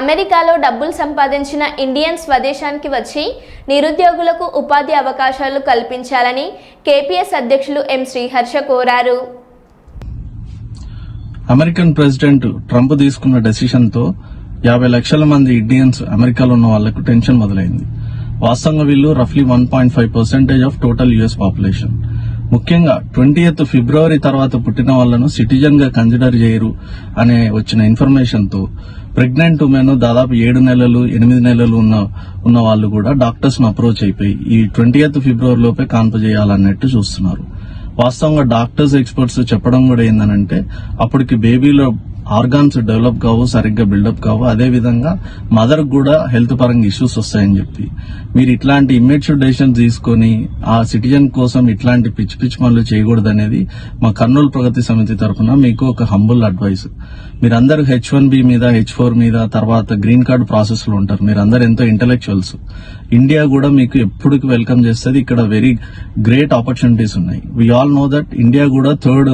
అమెరికాలో డబ్బులు సంపాదించిన ఇండియన్ స్వదేశానికి వచ్చి నిరుద్యోగులకు ఉపాధి అవకాశాలు కల్పించాలని కేపీఎస్ అధ్యక్షులు ఎం శ్రీహర్ష కోరారు. అమెరికన్ ప్రెసిడెంట్ ట్రంప్ తీసుకున్న డెసిషన్తో యాభై లక్షల మంది ఇండియన్స్ అమెరికాలో ఉన్న వాళ్ళకు టెన్షన్ మొదలైంది. వాస్తవంగా వీళ్ళు రఫ్లీ one point five percentage of total US population. ముఖ్యంగా ట్వంటీ ఫిబ్రవరి తర్వాత పుట్టిన వాళ్ళను సిటిజన్గా కన్సిడర్ చేయరు అనే వచ్చిన ఇన్ఫర్మేషన్తో ప్రెగ్నెంట్ ఉమెన్ దాదాపు ఏడు నెలలు ఎనిమిది నెలలు ఉన్న ఉన్న వాళ్ళు కూడా డాక్టర్స్ను అప్రోచ్ అయిపోయి ఈ ట్వంటీ ఫిబ్రవరి లోపే కాన్పు చేయాలన్నట్టు చూస్తున్నారు. వాస్తవంగా డాక్టర్స్ ఎక్స్పర్ట్స్ చెప్పడం కూడా ఏందనంటే అప్పటికి బేబీలో ఆర్గాన్స్ డెవలప్ కావు సరిగ్గా బిల్డప్ కావు. అదే విధంగా మదర్ కూడా హెల్త్ పరంగా ఇష్యూస్ వస్తాయని చెప్పి. మీరు ఇట్లాంటి ఇమ్మేచ్యూర్ డెసిషన్ తీసుకొని ఆ సిటిజన్ కోసం ఇట్లాంటి పిచ్చి పిచ్చి పనులు చేయకూడదు అనేది మా కర్నూలు ప్రగతి సమితి తరఫున మీకు ఒక హంబుల్ అడ్వైస్ మీరందరూ హెచ్ వన్ బి మీద హెచ్ ఫోర్ మీద తర్వాత గ్రీన్ కార్డ్ ప్రాసెస్లో ఉంటారు. మీరందరూ ఎంతో ఇంటలెక్చువల్స్ ఇండియా కూడా మీకు ఎప్పటికి వెల్కమ్ చేస్తుంది. ఇక్కడ వెరీ గ్రేట్ ఆపర్చునిటీస్ ఉన్నాయి. We all know that India కూడా థర్డ్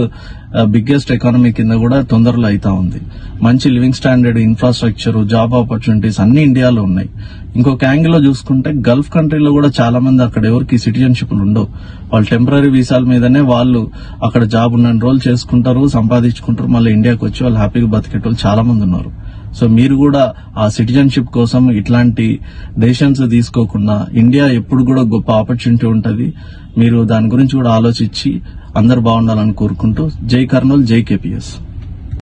బిగ్గెస్ట్ ఎకానమీ కింద కూడా తొందరలో అవుతా ఉంది. మంచి living standard infrastructure job opportunities అన్ని ఇండియాలో ఉన్నాయి. ఇంకొక యాంగిల్లో చూసుకుంటే గల్ఫ్ కంట్రీలో కూడా చాలా మంది అక్కడ ఎవరికి సిటిజన్షిప్లు ఉండవు. వాళ్ళు టెంపరీ వీసాల మీదనే వాళ్ళు అక్కడ జాబ్ ఉన్న రోజులు చేసుకుంటారు సంపాదించుకుంటారు మళ్ళీ ఇండియాకి వచ్చి వాళ్ళు హ్యాపీగా బతికేటోళ్ళు చాలా మంది ఉన్నారు. సో మీరు కూడా ఆ సిటిజన్షిప్ కోసం ఇట్లాంటి డెసిషన్స్ తీసుకోకుండా ఇండియా ఎప్పుడు కూడా గొప్ప ఆపర్చునిటీ ఉంటుంది. మీరు దాని గురించి కూడా ఆలోచించి అందరు బాగుండాలని కోరుకుంటూ జై కర్నూలు జై కేపీఎస్.